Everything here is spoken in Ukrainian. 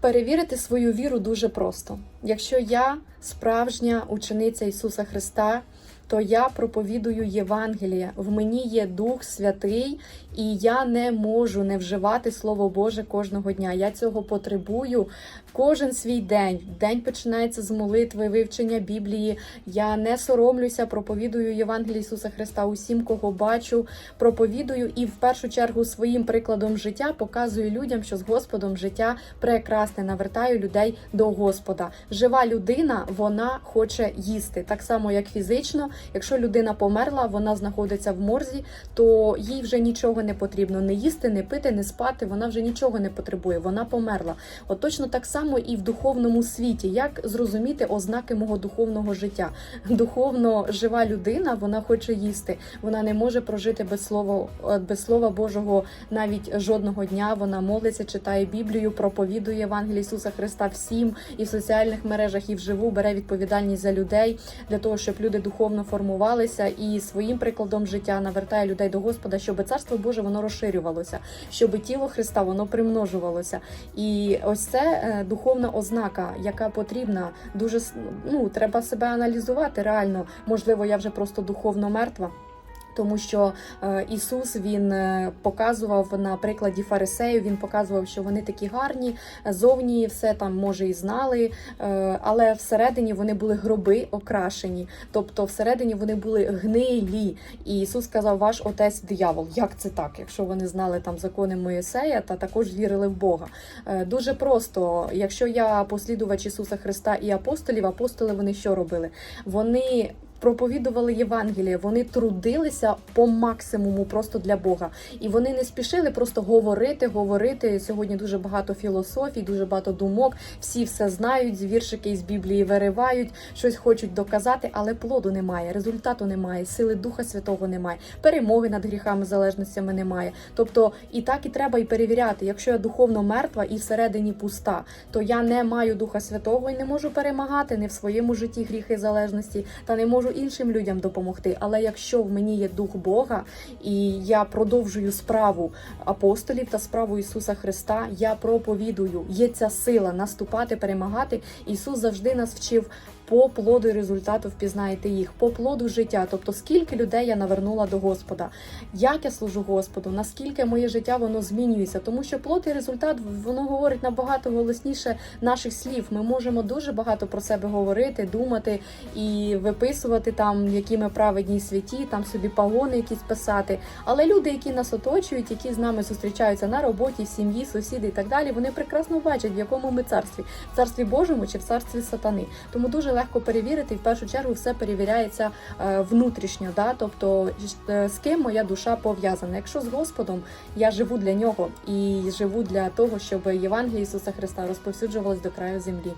Перевірити свою віру дуже просто. Якщо я справжня учениця Ісуса Христа, то я проповідую Євангеліє. В мені є Дух Святий, і я не можу не вживати Слово Боже кожного дня. Я цього потребую кожен свій день. День починається з молитви, вивчення Біблії. Я не соромлюся, проповідую Євангеліє Ісуса Христа усім, кого бачу. Проповідую і в першу чергу своїм прикладом життя показую людям, що з Господом життя прекрасне. Навертаю людей до Господа. Жива людина вона хоче їсти так само, як фізично. Якщо людина померла, вона знаходиться в морзі, то їй вже нічого не потрібно не їсти, не пити, не спати. Вона вже нічого не потребує. Вона померла. От точно так само і в духовному світі. Як зрозуміти ознаки мого духовного життя? Духовно жива людина, вона хоче їсти. Вона не може прожити без слова без слова Божого навіть жодного дня. Вона молиться, читає Біблію, проповідує Євангеліє Ісуса Христа всім і в соціальних мережах, і вживу бере відповідальність за людей для того, щоб люди духовно формувалися і своїм прикладом життя навертає людей до Господа, щоб царство Боже воно розширювалося, щоб тіло Христа воно примножувалося. І ось це е, духовна ознака, яка потрібна. Дуже ну треба себе аналізувати реально. Можливо, я вже просто духовно мертва. Тому що е, Ісус він е, показував на прикладі фарисеїв, він показував, що вони такі гарні, зовні все там може і знали, е, але всередині вони були гроби окрашені, тобто всередині вони були гнилі. І Ісус сказав, ваш отець диявол. Як це так? Якщо вони знали там закони Моїсея та також вірили в Бога. Дуже просто, якщо я послідувач Ісуса Христа і апостолів, апостоли вони що робили? Вони проповідували Євангеліє, вони трудилися по максимуму просто для Бога. І вони не спішили просто говорити, говорити. Сьогодні дуже багато філософій, дуже багато думок. Всі все знають, віршики із Біблії виривають, щось хочуть доказати, але плоду немає, результату немає, сили Духа Святого немає, перемоги над гріхами, залежностями немає. Тобто і так і треба і перевіряти. Якщо я духовно мертва і всередині пуста, то я не маю Духа Святого і не можу перемагати не в своєму житті гріхи залежності та не можу іншим людям допомогти. Але якщо в мені є дух Бога і я продовжую справу апостолів та справу Ісуса Христа, я проповідую. Є ця сила наступати, перемагати. Ісус завжди нас вчив. По плоду результату впізнаєте їх, по плоду життя. Тобто, скільки людей я навернула до Господа, як я служу Господу, наскільки моє життя воно змінюється, тому що плод і результат воно говорить набагато голосніше наших слів. Ми можемо дуже багато про себе говорити, думати і виписувати там, які ми праведні святі, там собі пагони якісь писати. Але люди, які нас оточують, які з нами зустрічаються на роботі, в сім'ї, сусіди і так далі, вони прекрасно бачать, в якому ми царстві, в царстві Божому чи в царстві сатани. Тому дуже легко перевірити, і в першу чергу все перевіряється е, внутрішньо. Да? Тобто е, з ким моя душа пов'язана. Якщо з Господом я живу для нього і живу для того, щоб Євангеліє Ісуса Христа розповсюджувалось до краю землі.